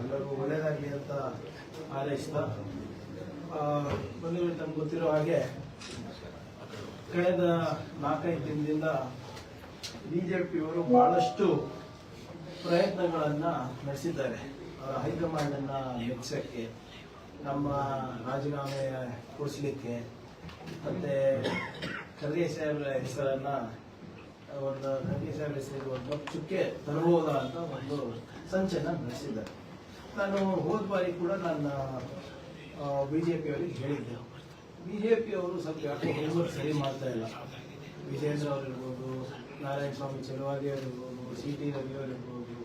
ಎಲ್ಲರಿಗೂ ಒಳ್ಳೇದಾಗಲಿ ಅಂತ ಹಾರೈಸ್ತಾ ಬಂಧುಗಳು ತಮ್ಗೆ ಗೊತ್ತಿರೋ ಹಾಗೆ ಕಳೆದ ನಾಲ್ಕೈದು ದಿನದಿಂದ ಬಿಜೆಪಿಯವರು ಬಹಳಷ್ಟು ಪ್ರಯತ್ನಗಳನ್ನ ನಡೆಸಿದ್ದಾರೆ. ಅವರ ಹೈಕಮಾಂಡನ್ನು ಹೆಚ್ಚಕ್ಕೆ ನಮ್ಮ ರಾಜೀನಾಮೆ ಕೊಡಿಸ್ಲಿಕ್ಕೆ, ಮತ್ತು ಖರ್ಗೆ ಸಾಹೇಬರ ಹೆಸರನ್ನ ಒಂದು ಖನಿಜ ಒಂದು ಚುಕ್ಕೆ ತರಬಹುದ ಅಂತ ಒಂದು ಸಂಚನ ನಡೆಸಿದ್ದಾರೆ. ನಾನು ಹೋದ ಬಾರಿ ಕೂಡ ನನ್ನ ಬಿ ಜೆ ಪಿಯವರಿಗೆ ಹೇಳಿದ್ದೆ. ಬಿ ಬಿಜೆಪಿ ಅವರು ಸ್ವಲ್ಪ ಯಾಕೋ ಹೋಮ್ವರ್ಕ್ ಸರಿ ಮಾಡ್ತಾ ಇಲ್ಲ. ವಿಜೇಂದ್ರ ಅವರಿರ್ಬೋದು ನಾರಾಯಣ ಸ್ವಾಮಿ ಚೆಲುವಾದಿ ಅವರು ಸಿ ಟಿ ರವಿ ಅವರಿರ್ಬೋದು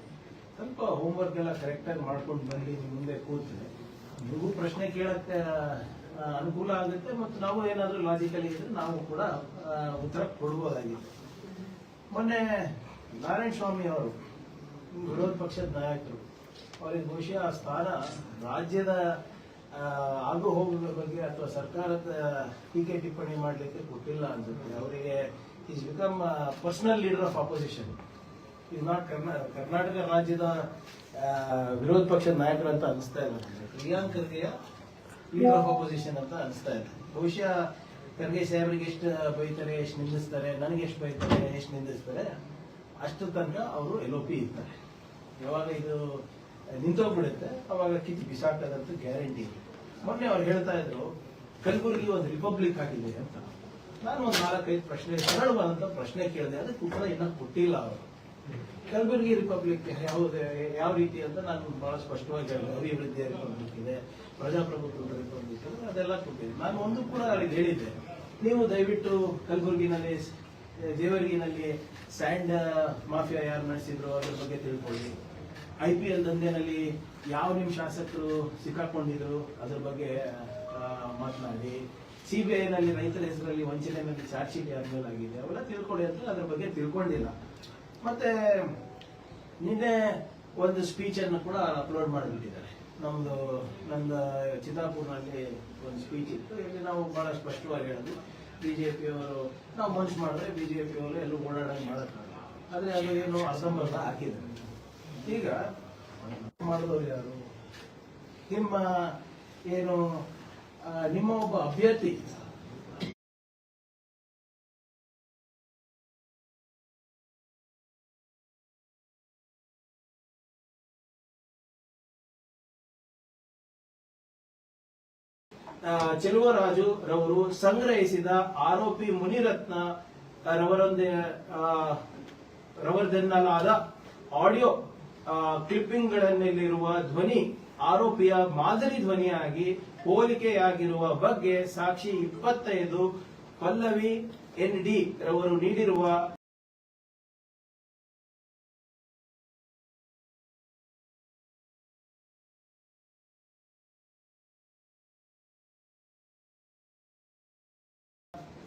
ಸ್ವಲ್ಪ ಹೋಮ್ವರ್ಕ್ ಎಲ್ಲ ಕರೆಕ್ಟಾಗಿ ಮಾಡ್ಕೊಂಡು ಬಂದು ನಿಮ್ಮ ಮುಂದೆ ಕೂತ್ರೆ ನಿಮಗೂ ಪ್ರಶ್ನೆ ಕೇಳಕ್ಕೆ ಅನುಕೂಲ ಆಗುತ್ತೆ ಮತ್ತು ನಾವು ಏನಾದರೂ ಲಾಜಿಕಲಿ ಇದ್ದರೆ ನಾವು ಕೂಡ ಉತ್ತರ ಕೊಡ್ಬೋದಾಗಿತ್ತು ಮೊನ್ನೆ ನಾರಾಯಣ ಸ್ವಾಮಿ ಅವರು, ವಿರೋಧ ಪಕ್ಷದ ನಾಯಕರು, ಅವರಿಗೆ ಬಹುಶಃ ಆ ಸ್ಥಾನ ರಾಜ್ಯದ ಆಗು ಹೋಗುವ ಬಗ್ಗೆ ಅಥವಾ ಸರ್ಕಾರದ ಟೀಕೆ ಟಿಪ್ಪಣಿ ಮಾಡಲಿಕ್ಕೆ ಕೊಟ್ಟಿಲ್ಲ ಅನ್ಸುತ್ತೆ. ಅವರಿಗೆ is become personal leader of opposition is not Karnataka ರಾಜ್ಯದ ವಿರೋಧ ಪಕ್ಷದ ನಾಯಕರು ಅಂತ ಅನಿಸ್ತಾ ಇಲ್ಲ. ಪ್ರಿಯಾಂಕರ್ಗೆ ಲೀಡರ್ ಆಫ್ ಅಪೋಸಿಷನ್ ಅಂತ ಅನಿಸ್ತಾ ಇದೆ ಬಹುಶಃ ಖರ್ಗೆ ಸಾಹೇಬ್ರಿಗೆ ಎಷ್ಟು ಬೈತಾರೆ, ಎಷ್ಟು ನಿಂದಿಸ್ತಾರೆ, ನನಗೆ ಎಷ್ಟು ಬೈತಾರೆ, ಎಷ್ಟು ನಿಂದಿಸ್ತಾರೆ, ಅಷ್ಟು ತನಕ ಅವರು ಎಲ್ ಒ ಪಿ ಇರ್ತಾರೆ. ಯಾವಾಗ ಇದು ನಿಂತೋಗ್ಬಿಡುತ್ತೆ, ಅವಾಗ ಕಿತ್ತು ಬಿಸಾಕ್ತದಂತ ಗ್ಯಾರಂಟಿ ಮೊನ್ನೆ ಅವ್ರು ಹೇಳ್ತಾ ಇದ್ರು, ಕಲಬುರಗಿ ಒಂದು ರಿಪಬ್ಲಿಕ್ ಆಗಿದೆ ಅಂತ. ನಾನು ಒಂದು ನಾಲ್ಕೈದು ಪ್ರಶ್ನೆ ಸರಳವಾದಂತ ಪ್ರಶ್ನೆ ಕೇಳಿದೆ, ಅದಕ್ಕೆ ಉತ್ತರ ಇನ್ನೂ ಕೊಟ್ಟಿಲ್ಲ ಅವರು. ಕಲಬುರಗಿ ರಿಪಬ್ಲಿಕ್ ಯಾವ್ದು ಯಾವ ರೀತಿ ಅಂತ ನಾನು ಬಹಳ ಸ್ಪಷ್ಟವಾಗಿ ಹೇಳಿದೆ ಅಭಿವೃದ್ಧಿಯ ರಿಪಬ್ಲಿಕ್ ಇದೆ, ಪ್ರಜಾಪ್ರಭುತ್ವದ ರಿಪಬ್ಲಿಕ್ ಇದೆ, ಅದೆಲ್ಲ ಕೊಟ್ಟಿದೆ. ನಾನು ಒಂದು ಕೂಡ ಅವ್ರಿಗೆ ಹೇಳಿದ್ದೆ. ನೀವು ದಯವಿಟ್ಟು ಕಲಬುರಗಿನಲ್ಲಿ, ದೇವರಿಗಿನಲ್ಲಿ ಸ್ಯಾಂಡ್ ಮಾಫಿಯಾ ಯಾರು ನಡೆಸಿದ್ರು ಅದ್ರ ಬಗ್ಗೆ ತಿಳ್ಕೊಳ್ಳಿ. ಐ ಪಿ ಎಲ್ ದಂಧೆನಲ್ಲಿ ಯಾವ ನಿಮ್ಮ ಶಾಸಕರು ಸಿಕ್ಕಾಕೊಂಡಿದ್ರು ಅದ್ರ ಬಗ್ಗೆ ಮಾತನಾಡಿ. ಸಿ ಬಿ ಐನಲ್ಲಿ ರೈತರ ಹೆಸರಲ್ಲಿ ವಂಚನೆ ಮೇಲೆ ಚಾರ್ಜ್ ಶೀಟ್ ಯಾರ ಆಗಿದೆ ಅವೆಲ್ಲ ತಿಳ್ಕೊಳ್ಳಿ ಅಂತ ಅದ್ರ ಬಗ್ಗೆ ತಿಳ್ಕೊಂಡಿಲ್ಲ. ಮತ್ತೆ, ನಿನ್ನೆ ಒಂದು ಸ್ಪೀಚನ್ನು ಕೂಡ ಅಪ್ಲೋಡ್ ಮಾಡಿಬಿಟ್ಟಿದ್ದಾರೆ. ನಮ್ದು ನನ್ನ ಚಿತ್ತಾಪುರ್ನಲ್ಲಿ ಒಂದು ಸ್ಪೀಚ್ ಇತ್ತು. ಇಲ್ಲಿ ನಾವು ಬಹಳ ಸ್ಪಷ್ಟವಾಗಿ ಹೇಳಿದ್ವಿ ಬಿ ಜೆ ಪಿಯವರು ನಾವು ಮನ್ಸು ಮಾಡಿದ್ರೆ ಪಿಯವರು ಎಲ್ಲೂ ಓಡಾಡಂಗೆ ಮಾಡೋಕ್ಕಾಗಲ್ಲ. ಆದರೆ ಅದು ಏನು ಅಸಮರ್ಥ ಹಾಕಿದ್ರು ಈಗ ಮಾಡಿದವರು ಯಾರು? ನಿಮ್ಮ ಏನು ನಿಮ್ಮ ಒಬ್ಬ ಅಭ್ಯರ್ಥಿ ಚೆಲುವರಾಜು ರವರು ಸಂಗ್ರಹಿಸಿದ ಆರೋಪಿ ಮುನಿರತ್ನ ರವರೊಂದೇ ರವರದೆನ್ನಲಾದ ಆಡಿಯೋ ಕ್ಲಿಪ್ಪಿಂಗ್ಗಳಲ್ಲಿರುವ ಧ್ವನಿ, ಆರೋಪಿಯ ಮಾದರಿ ಧ್ವನಿಯಾಗಿ ಹೋಲಿಕೆಯಾಗಿರುವ ಬಗ್ಗೆ ಸಾಕ್ಷಿ ಇಪ್ಪತ್ತೈದು, ಪಲ್ಲವಿ ಎನ್ ಡಿ ರವರು ನೀಡಿರುವ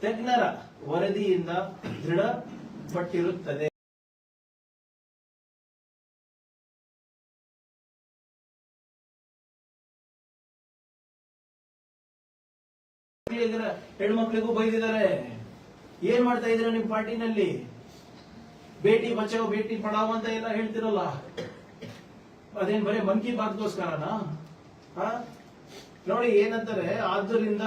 ತಜ್ಞರ ವರದಿಯಿಂದ ದೃಢಪಟ್ಟಿರುತ್ತದೆ. ಹೆಣ್ಮಕ್ಳಿಗೂ ಬೈದಿದ್ದಾರೆ. ಏನ್ ಮಾಡ್ತಾ ಇದ್ರ ನಿಮ್ ಪಾರ್ಟಿನಲ್ಲಿ? ಬೇಟಿ ಬಚಾವ್ ಬೇಟಿ ಪಡಾವ್ ಅಂತ ಎಲ್ಲ ಹೇಳ್ತಿರಲ್ಲ. ಅದೇನ್ ಬರೀ ಮನ್ ಕಿ ಬಾತ್ಗೋಸ್ಕರನಾ? ನೋಡಿ ಏನಂತಾರೆ ಆದ್ದರಿಂದ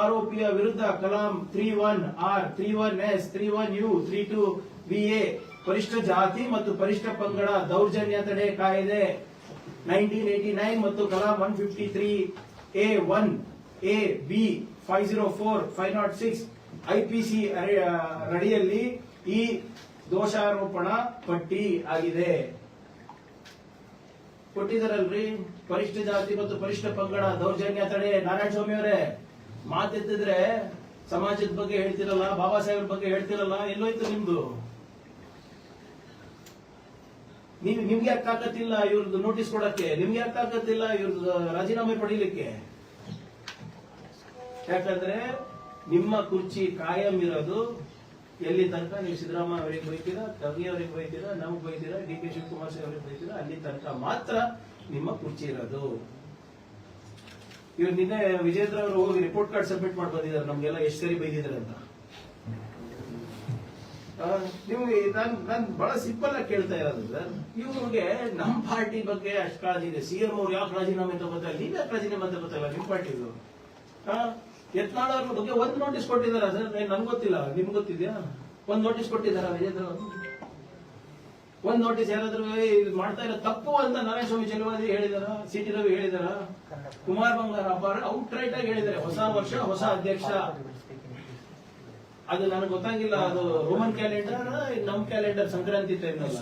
ಆರೋಪಿಯ ವಿರುದ್ಧ Kalam three one R, three one S, three one U, three two B A, ಪರಿಷ್ಠ ಜಾತಿ ಮತ್ತು ಪರಿಷ್ಠ ಪಂಗಡ ದೌರ್ಜನ್ಯ ತಡೆ ಕಾಯ್ದೆ ನೈನ್ಟೀನ್ ಏಟಿ ನೈನ್ ಮತ್ತು Kalam one fifty three A one, A B five zero four, five naught six IPC ರಡಿಯಲ್ಲಿ ಈ ದೋಷಾರೋಪಣ ಪಟ್ಟಿ ಆಗಿದೆ. ಕೊಟ್ಟಿದಾರಲ್ರಿ ಪರಿಷ್ಠ ಜಾತಿ ಮತ್ತು ಪರಿಷ್ಠ ಪಂಗಡ ದೌರ್ಜನ್ಯ ತಡೆ. ನಾರಾಯಣ ಸ್ವಾಮಿ ಅವರೇ ಮಾತೆತ್ತಿದ್ರೆ ಸಮಾಜದ ಬಗ್ಗೆ ಹೇಳ್ತಿರಲ್ಲ, ಬಾಬಾ ಸಾಹೇಬ್ರ ಬಗ್ಗೆ ಹೇಳ್ತಿರಲ್ಲ ಎಲ್ಲೋಯ್ತು ನಿಮ್ದು? ನೀವು ನಿಮ್ಗೆ ಅರ್ಥ ಆಗತ್ತಿಲ್ಲ ಇವ್ರದ್ದು ನೋಟಿಸ್ ಕೊಡಕ್ಕೆ? ನಿಮ್ಗೆ ಅರ್ಥ ಆಗತ್ತಿಲ್ಲ ಇವ್ರದ್ದು ರಾಜೀನಾಮೆ ಪಡೀಲಿಕ್ಕೆ? ಯಾಕಂದ್ರೆ ನಿಮ್ಮ ಕುರ್ಚಿ ಕಾಯಂ ಇರೋದು ಎಲ್ಲಿ ತನಕ? ನೀವು ಸಿದ್ದರಾಮಯ್ಯ ಅವರಿಗೆ ಬೈತೀರಾ, ಕವಿ ಅವರಿಗೆ ಬೈತೀರಾ, ನಮ್ಗೆ ಬೈತೀರಾ, ಡಿ ಕೆ ಶಿವಕುಮಾರ್ ಸಾಹೇಬ್ ಅವರಿಗೆ ಬೈತೀರಾ, ಅಲ್ಲಿ ತನಕ ಮಾತ್ರ ನಿಮ್ಮ ಕುರ್ಚಿ ಇರೋದು. ಇವ್ರು ನಿನ್ನೆ ವಿಜೇಂದ್ರ ಅವರು ಹೋಗಿ ರಿಪೋರ್ಟ್ ಕಾರ್ಡ್ ಸಬ್ಮಿಟ್ ಮಾಡಿ ಬಂದಿದ್ದಾರೆ. ನಮ್ಗೆಲ್ಲ ಎಷ್ಟು ಸರಿ ಬೈದಿದ್ದಾರೆ ಅಂತ. ನಿಮ್ಗೆ ನಾನು ನಾನು ಬಹಳ ಸಿಂಪಲ್ ಆಗಿ ಕೇಳ್ತಾ ಇರೋದು. ಸರ್ ಇವ್ರಿಗೆ ನಮ್ಮ ಪಾರ್ಟಿ ಬಗ್ಗೆ ಅಷ್ಟು ಕಾಳಜಿ ಇದೆ. ಸಿ ಎಂ ಅವ್ರು ಯಾಕೆ ರಾಜೀನಾಮೆ ತಗೋತಾರೆ ನೀವ್ ಯಾಕೆ ರಾಜೀನಾಮೆ ತಗೋತಲ್ಲ ನಿಮ್ಮ ಪಾರ್ಟಿದು ಯತ್ನಾಳ್ ಅವ್ರ ಬಗ್ಗೆ ಒಂದು ನೋಟಿಸ್ ಕೊಟ್ಟಿದಾರ ಸರ್? ನನ್ಗೆ ಗೊತ್ತಿಲ್ಲ. ನಿಮ್ಗೆ ಗೊತ್ತಿದ್ಯಾ? ಒಂದು ನೋಟಿಸ್ ಕೊಟ್ಟಿದಾರ ವಿಜೇಂದ್ರ ಅವರು? ಒಂದ್ ನೋಟಿಸ್ ಯಾರಾದರೂ ಏ, ಇದು ಮಾಡ್ತಾ ಇಲ್ಲ ತಪ್ಪು ಅಂತ ನರೇಶ್ ಸ್ವಾಮಿ ಚೆಲುವಾದಿ ಹೇಳಿದಾರ ಸಿ ಟಿ ರವಿ ಹೇಳಿದಾರ Kumar Bangarappa out right ಆಗಿ ಹೇಳಿದ್ದಾರೆ ಹೊಸ ವರ್ಷ ಹೊಸ ಅಧ್ಯಕ್ಷ. ಅದು ನನಗೆ ಗೊತ್ತಾಗಿಲ್ಲ ಅದು ರೋಮನ್ ಕ್ಯಾಲೆಂಡರ್ ನಮ್ ಕ್ಯಾಲೆಂಡರ್ ಸಂಕ್ರಾಂತಿ ಟೈಮ್ನಲ್ಲ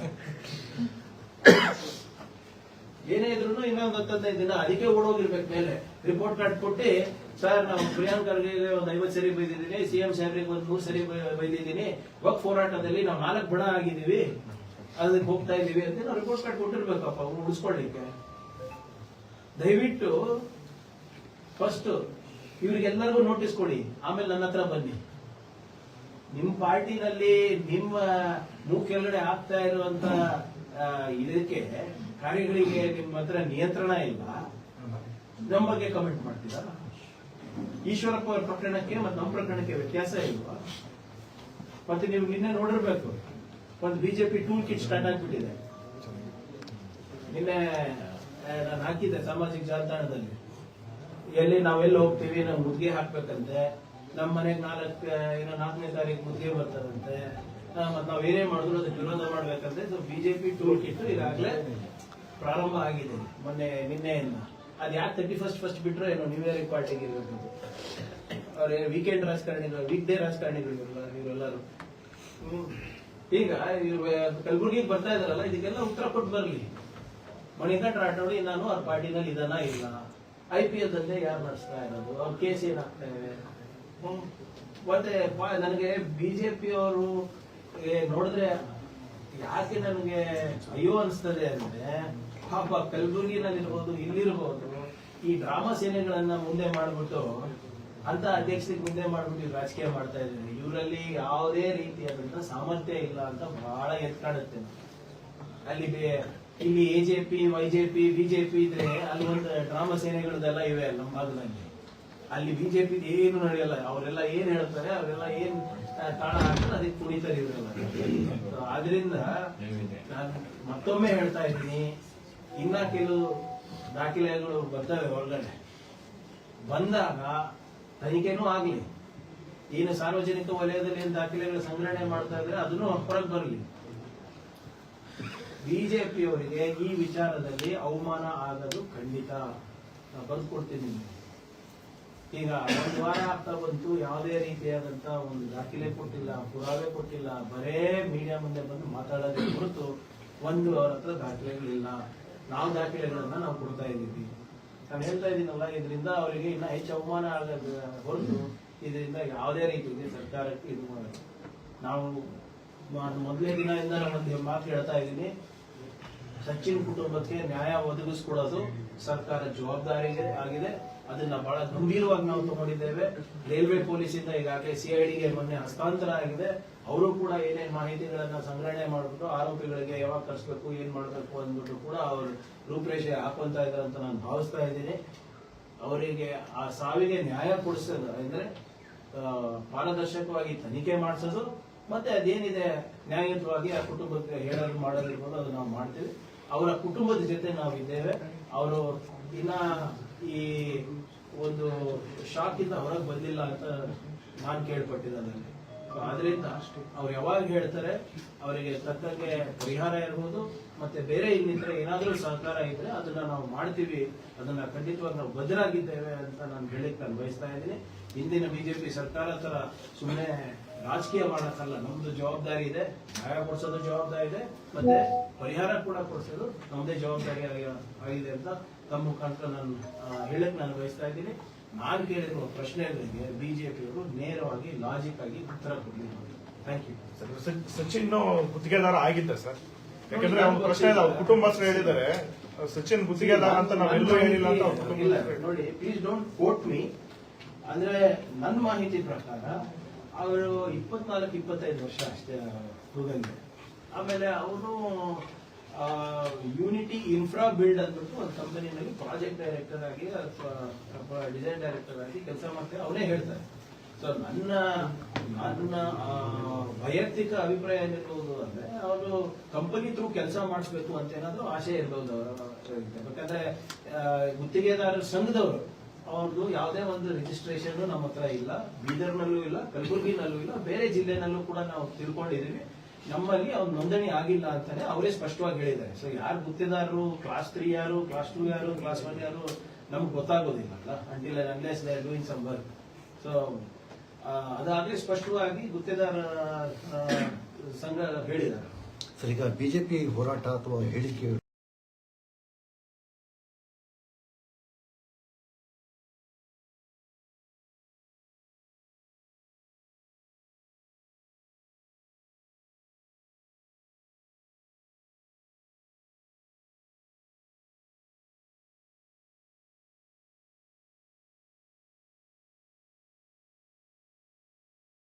ಏನೇ ಇದ್ರು ಇನ್ನೊಂದು ಹತ್ತದೈದು ದಿನ ಅದಕ್ಕೆ ಓಡೋಗಿರ್ಬೇಕು ಮೇಲೆ. ರಿಪೋರ್ಟ್ ಕಾರ್ಡ್ ಕೊಟ್ಟು ಸರ್ ನಾವು ಪ್ರಿಯಾಂಕ್ ಖರ್ಗೆ ಒಂದು ಐವತ್ತು ಸರಿ ಬೈದಿದ್ದೀನಿ ಸಿ ಎಂ ಸಾಹೇಬ್ರಿಗೆ ಒಂದು ಮೂರು ಸರಿ ಬೈದಿದ್ದೀನಿ. ವಕ್ ಹೋರಾಟದಲ್ಲಿ ನಾವು ನಾಲ್ಕು ಬಡ ಆಗಿದ್ದೀವಿ. ಅದಕ್ಕೆ ಹೋಗ್ತಾ ಇದ್ದೀವಿ ಅಂತ ನಾವು ರಿಪೋರ್ಟ್ ಕಾರ್ಡ್ ಕೊಟ್ಟಿರ್ಬೇಕಪ್ಪ ಅವ್ರು ಉಳಿಸ್ಕೊಳ್ಳಿಕ್ಕೆ. ದಯವಿಟ್ಟು ಫಸ್ಟ್ ಇವ್ರಿಗೆಲ್ಲರಿಗೂ ನೋಟಿಸ್ ಕೊಡಿ, ಆಮೇಲೆ ನನ್ನ ಹತ್ರ ಬನ್ನಿ. ನಿಮ್ ಪಾರ್ಟಿನಲ್ಲಿ ನಿಮ್ಮ ಮೂಕೆಲ್ಲಡೆ ಕೆಳಗಡೆ ಆಗ್ತಾ ಇರುವಂತ ಇದಕ್ಕೆ ಕಾರ್ಯಗಳಿಗೆ ನಿಮ್ಮ ಹತ್ರ ನಿಯಂತ್ರಣ ಇಲ್ಲ. ನಮ್ಮ ಬಗ್ಗೆ ಕಮೆಂಟ್ ಮಾಡ್ತೀರಾ? ಈಶ್ವರಪ್ಪ ಅವರ ಪ್ರಕರಣಕ್ಕೆ ಮತ್ತೆ ನಮ್ಮ ಪ್ರಕರಣಕ್ಕೆ ವ್ಯತ್ಯಾಸ ಇಲ್ವಾ? ಮತ್ತೆ ನೀವು ನಿನ್ನೆ ನೋಡಿರ್ಬೇಕು. ಒಂದು ಬಿಜೆಪಿ ಟೂಲ್ ಕಿಟ್ ಸ್ಟಾರ್ಟ್ ಆಗ್ಬಿಟ್ಟಿದೆ. ನಿನ್ನೆ ನಾನು ಹಾಕಿದ್ದೆ ಸಾಮಾಜಿಕ ಜಾಲತಾಣದಲ್ಲಿ. ಎಲ್ಲಿ ನಾವೆಲ್ಲ ಹೋಗ್ತೀವಿ ನಾವು ಮುದ್ಗೆ ಹಾಕ್ಬೇಕಂತೆ ನಮ್ಮ ಮನೆಗೆ ನಾಲ್ಕು ಏನೋ ನಾಲ್ಕನೇ ತಾರೀಕು ಮುದ್ಗೆ ಬರ್ತದಂತೆ ಮತ್ತೆ ನಾವು ಏನೇ ಮಾಡಿದ್ರು ಅದಕ್ಕೆ ವಿರೋಧ ಮಾಡ್ಬೇಕಂತೆ. ಬಿಜೆಪಿ ಟೂಲ್ ಕಿಟ್ ಈಗಾಗಲೇ ಪ್ರಾರಂಭ ಆಗಿದೆ, ಮೊನ್ನೆ, ನಿನ್ನೆಯಿಂದ. ಅದು ಯಾಕೆ ತರ್ಟಿ ಫಸ್ಟ್ ಫಸ್ಟ್ ಬಿಟ್ಟರೆ ಏನೋ ನ್ಯೂ ಇಯರ್ ಪಾರ್ಟಿಗೆ ಇರಬೇಕು ಅವ್ರ ವೀಕೆಂಡ್ ರಾಜಕಾರಣಿಗಳು ವೀಕ್ ಡೇ ರಾಜಕಾರಣಿಗಳು ಇವರೆಲ್ಲ ಇವರೆಲ್ಲರೂ. ಈಗ ಕಲಬುರ್ಗಿ ಬರ್ತಾ ಇದಾರಲ್ಲ ಇದಕ್ಕೆಲ್ಲ ಉತ್ತರ ಕೊಟ್ಟು ಬರಲಿ. ಮಣಿಕಂಠ ರಾಠೋಡಿ ನಾನು ಅವ್ರ ಪಾರ್ಟಿನಲ್ಲಿ ಇದನ್ನ ಇಲ್ಲ. ಐ ಪಿ ಎಲ್ ದಂಧೆ ಯಾರು ನಡೆಸ್ತಾ ಇರೋದು? ಅವ್ರ ಕೇಸ್ ಏನಾಗ್ತಾ ಇದೆ. ಮತ್ತೆ ನನಗೆ ಬಿಜೆಪಿ ಅವರು ನೋಡಿದ್ರೆ ಯಾಕೆ ನನಗೆ ಅಯ್ಯೋ ಅನಿಸ್ತದೆ ಅಂದ್ರೆ, ಪಾಪ ಕಲಬುರಗಿನಲ್ಲಿರ್ಬೋದು, ಇಲ್ಲಿರ್ಬೋದು, ಈ ಡ್ರಾಮಾ ಸೇನೆಗಳನ್ನ ಮುಂದೆ ಮಾಡ್ಬಿಟ್ಟು ಅಂತ ಅಧ್ಯಕ್ಷರಿಗೆ ಮುಂದೆ ಮಾಡ್ಬಿಟ್ಟು ರಾಜಕೀಯ ಮಾಡ್ತಾ ಇದ್ದಾರೆ. ಇವರಲ್ಲಿ ಯಾವುದೇ ರೀತಿಯಾದಂತ ಸಾಮರ್ಥ್ಯ ಇಲ್ಲ ಅಂತ ಬಹಳ ಎತ್ಕಾಡುತ್ತೆ. ಅಲ್ಲಿ ಇಲ್ಲಿ ಜೆ ಪಿ ಬಿಜೆಪಿ ಇದ್ರೆ ಅಲ್ಲಿ ಒಂದು ಡ್ರಾಮಾ ಸೇನೆಗಳದೆಲ್ಲ ಇವೆ ನಮ್ಮ ಭಾಗದಲ್ಲಿ. ಅಲ್ಲಿ ಬಿಜೆಪಿ ಏನು ನಡೆಯಲ್ಲ. ಅವರೆಲ್ಲ ಏನ್ ಹೇಳ್ತಾರೆ, ಅವರೆಲ್ಲ ಏನ್ ತಾಣ ಹಾಕ್ತಾರೆ, ಅದಕ್ಕೆ ಕುಣಿತಾರೆ ಇವರೆಲ್ಲ. ಆದ್ರಿಂದ ನಾನು ಮತ್ತೊಮ್ಮೆ ಹೇಳ್ತಾ ಇದ್ದೀನಿ, ಇನ್ನ ಕೆಲವು ದಾಖಲೆಗಳು ಬರ್ತವೆ ಒಳಗಡೆ. ಬಂದಾಗ ತನಿಖೆನೂ ಆಗಲಿ. ಏನು ಸಾರ್ವಜನಿಕ ವಲಯದಲ್ಲಿ ಏನು ದಾಖಲೆಗಳು ಸಂಗ್ರಹಣೆ ಮಾಡ್ತಾ ಇದ್ರೆ ಅದನ್ನು ಹೊರಗೆ ಬರಲಿ. ಬಿಜೆಪಿಯವರಿಗೆ ಈ ವಿಚಾರದಲ್ಲಿ ಅವಮಾನ ಆಗೋದು ಖಂಡಿತ. ನಾನು ಬರ್ಕೊಡ್ತೀನಿ. ಈಗ ಒಂದು ವಾರ ಆಗ್ತಾ ಬಂತು, ಯಾವುದೇ ರೀತಿಯಾದಂತ ಒಂದು ದಾಖಲೆ ಕೊಟ್ಟಿಲ್ಲ, ಪುರಾವೆ ಕೊಟ್ಟಿಲ್ಲ, ಬರೇ ಮೀಡಿಯಾ ಮುಂದೆ ಬಂದು ಮಾತಾಡೋದೇ ಹೊರತು ಒಂದು ಅವ್ರ ಹತ್ರ ದಾಖಲೆಗಳಿಲ್ಲ. ನಾವು ದಾಖಲೆಗಳನ್ನ ನಾವು ಕೊಡ್ತಾ ಇದ್ದೀವಿ. ನಾನು ಹೇಳ್ತಾ ಇದ್ದೀನಲ್ಲ ಇದರಿಂದ ಅವರಿಗೆ ಇನ್ನ ಹೆಚ್ಚು ಅವಮಾನ ಆಗೋದು ಹೊರತು ಇದರಿಂದ ಯಾವುದೇ ರೀತಿಯಲ್ಲಿ ಸರ್ಕಾರಕ್ಕೆ ಇದು ಮಾಡೋದು ನಾವು ಮೊದಲೇ ದಿನದಿಂದ ನಾನು ಮಾತು ಹೇಳ್ತಾ ಇದ್ದೀನಿ. ಸಚಿನ್ ಕುಟುಂಬಕ್ಕೆ ನ್ಯಾಯ ಒದಗಿಸ್ಕೊಡೋದು ಸರ್ಕಾರ ಜವಾಬ್ದಾರಿ ಆಗಿದೆ. ಅದನ್ನ ಬಹಳ ಗಂಭೀರವಾಗಿ ನಾವು ತಗೊಂಡಿದ್ದೇವೆ. ರೈಲ್ವೆ ಪೊಲೀಸ್ ಇಂದ ಈಗಾಗಲೇ ಸಿಐಡಿಗೆ ಮೊನ್ನೆ ಹಸ್ತಾಂತರ ಆಗಿದೆ. ಅವರು ಕೂಡ ಏನೇನು ಮಾಹಿತಿಗಳನ್ನ ಸಂಗ್ರಹಣೆ ಮಾಡ್ಬಿಟ್ಟು ಆರೋಪಿಗಳಿಗೆ ಯಾವಾಗ ಕರ್ಸ್ಬೇಕು ಏನ್ ಮಾಡಬೇಕು ಅಂದ್ಬಿಟ್ಟು ಕೂಡ ಅವರು ರೂಪರೇಷೆ ಹಾಕೊಂತ ಇದ್ದಾರೆ ಅಂತ ನಾನು ಭಾವಿಸ್ತಾ ಇದ್ದೀನಿ. ಅವರಿಗೆ ಆ ಸಾವಿಗೆ ನ್ಯಾಯ ಕೊಡಿಸೋದು ಅಂದ್ರೆ ಪಾರದರ್ಶಕವಾಗಿ ತನಿಖೆ ಮಾಡಿಸೋದು, ಮತ್ತೆ ಅದೇನಿದೆ ನ್ಯಾಯಯುತವಾಗಿ ಆ ಕುಟುಂಬಕ್ಕೆ ಹೇಳಲು ಮಾಡಲಿರ್ಬೋದು ಅದು ನಾವು ಮಾಡ್ತೀವಿ. ಅವರ ಕುಟುಂಬದ ಜೊತೆ ನಾವು ಇದ್ದೇವೆ ಅವರು ಇನ್ನ ಈ ಒಂದು ಶಾಕ್ ಇಂದ ಹೊರಗೆ ಬಂದಿಲ್ಲ ಅಂತ ನಾನು ಕೇಳ್ಪಟ್ಟಿದ್ದೇನೆ. So, ಆದ್ರಿಂದ ಅವ್ರು ಯಾವಾಗ ಹೇಳ್ತಾರೆ ಅವರಿಗೆ ತಕ್ಕಂಗೆ ಪರಿಹಾರ ಇರ್ಬೋದು ಮತ್ತೆ ಬೇರೆ ಇನ್ನಿತರ ಏನಾದರೂ ಸಹಕಾರ ಇದ್ರೆ ಅದನ್ನ ನಾವು ಮಾಡ್ತೀವಿ ಅದನ್ನ ಖಂಡಿತವಾಗಿ ನಾವು ಬದ್ಧರಾಗಿದ್ದೇವೆ ಅಂತ ನಾನು ಹೇಳಿಕ್ ನಾನು ಬಯಸ್ತಾ ಇದ್ದೀನಿ. ಹಿಂದಿನ ಬಿಜೆಪಿ ಸರ್ಕಾರ ತರ ಸುಮ್ಮನೆ ರಾಜಕೀಯ ಮಾಡಕ್ಕಲ್ಲ ನಮ್ದು ಜವಾಬ್ದಾರಿ ಇದೆ ನ್ಯಾಯ ಕೊಡ್ಸೋದು ಜವಾಬ್ದಾರಿ ಇದೆ ಮತ್ತೆ ಪರಿಹಾರ ಕೂಡ ಕೊಡ್ಸೋದು ನಮ್ದೇ ಜವಾಬ್ದಾರಿ ಆಗಿ- ಆಗಿದೆ ಅಂತ ತಮ್ಮ ಮುಖಾಂತರ ನಾನು ಹೇಳಕ್ ನಾನು ಬಯಸ್ತಾ ಇದ್ದೀನಿ. ನಾನು ಕೇಳಿರುವ ಪ್ರಶ್ನೆಗಳಿಗೆ ಬಿಜೆಪಿಯವರು ನೇರವಾಗಿ ಲಾಜಿಕ್ ಆಗಿ ಉತ್ತರ ಕೊಡಲಿ ಥ್ಯಾಂಕ್ ಯು ಸರ್ ಸಚಿನ್ ಗುತ್ತಿಗೆದಾರ ಆಗಿದ್ದ ಸರ್. ಯಾಕಂದ್ರೆ ಅವ್ರ ಪ್ರಶ್ನೆ ಇದೆ ಅವ್ರ ಕುಟುಂಬಸ್ಥರು ಹೇಳಿದ್ದಾರೆ. ಸಚಿನ್ ಗುತ್ತಿಗೆದಾರ ಅಂತ ನಾವೆಲ್ಲೂ ಹೇಳಿಲ್ಲ ಅಂತ ಅವ್ರ ಇಲ್ಲ, ನೋಡಿ ಪ್ಲೀಸ್ ಡೋಂಟ್ ಕೋಟ್ ಮೀ ಅಂದ್ರೆ ನನ್ನ ಮಾಹಿತಿ ಪ್ರಕಾರ ಅವರು ಇಪ್ಪತ್ನಾಲ್ಕು ಇಪ್ಪತ್ತೈದು ವರ್ಷ ಅಷ್ಟೇ ಹುಡುಗಂಗೆ ಆಮೇಲೆ ಅವನು ಯೂನಿಟಿ ಇನ್ಫ್ರಾ ಬಿಲ್ಡ್ ಅಂದ್ಬಿಟ್ಟು ಒಂದು ಕಂಪನಿನಲ್ಲಿ ಪ್ರಾಜೆಕ್ಟ್ ಡೈರೆಕ್ಟರ್ ಆಗಿ, ಅಥವಾ ಡಿಸೈನ್ ಡೈರೆಕ್ಟರ್ ಆಗಿ ಕೆಲಸ ಮಾಡ್ತಾರೆ ಅವನೇ ಹೇಳ್ತಾರೆ. ಸೊ ನನ್ನ ನನ್ನ ವೈಯಕ್ತಿಕ ಅಭಿಪ್ರಾಯ ಏನಿರ್ಬೋದು ಅಂದ್ರೆ, ಅವರು ಕಂಪನಿ ಥ್ರೂ ಕೆಲಸ ಮಾಡಿಸ್ಬೇಕು ಅಂತ ಏನಾದ್ರು ಆಶೆ ಇರ್ಬೋದು ಅವರ ಯಾಕಂದ್ರೆ ಗುತ್ತಿಗೆದಾರರ ಸಂಘದವರು ಅವ್ರದ್ದು ಯಾವುದೇ ಒಂದು ರಿಜಿಸ್ಟ್ರೇಷನ್ ನಮ್ಮ ಹತ್ರ ಇಲ್ಲ. ಬೀದರ್ನಲ್ಲೂ ಇಲ್ಲ, ಕಲಬುರಗಿನಲ್ಲೂ ಇಲ್ಲ, ಬೇರೆ ಜಿಲ್ಲೆನಲ್ಲೂ ಕೂಡ ನಾವು ತಿಳ್ಕೊಂಡಿದೀವಿ. ನಮ್ಮಲ್ಲಿ ಅವ್ರ ನೋಂದಣಿ ಆಗಿಲ್ಲ ಅಂತಾನೆ ಅವರೇ ಸ್ಪಷ್ಟವಾಗಿ ಹೇಳಿದ್ದಾರೆ. ಸೊ ಯಾರು ಗುತ್ತಿದಾರರು ಕ್ಲಾಸ್ ತ್ರೀ ಯಾರು ಕ್ಲಾಸ್ ಟೂ ಯಾರು ಕ್ಲಾಸ್ ಒನ್ ಯಾರು, ನಮ್ಗೆ ಗೊತ್ತಾಗೋದಿಲ್ಲ ಅಲ್ಲ until unless they doing some work so ಅದಾಗಲೇ ಸ್ಪಷ್ಟವಾಗಿ ಗುತ್ತಿದಾರ ಸಂಘ ಹೇಳಿದ್ದಾರೆ. ಸರ್, ಈಗ ಬಿಜೆಪಿ ಹೋರಾಟ ಅಥವಾ ಹೇಳಿಕೆ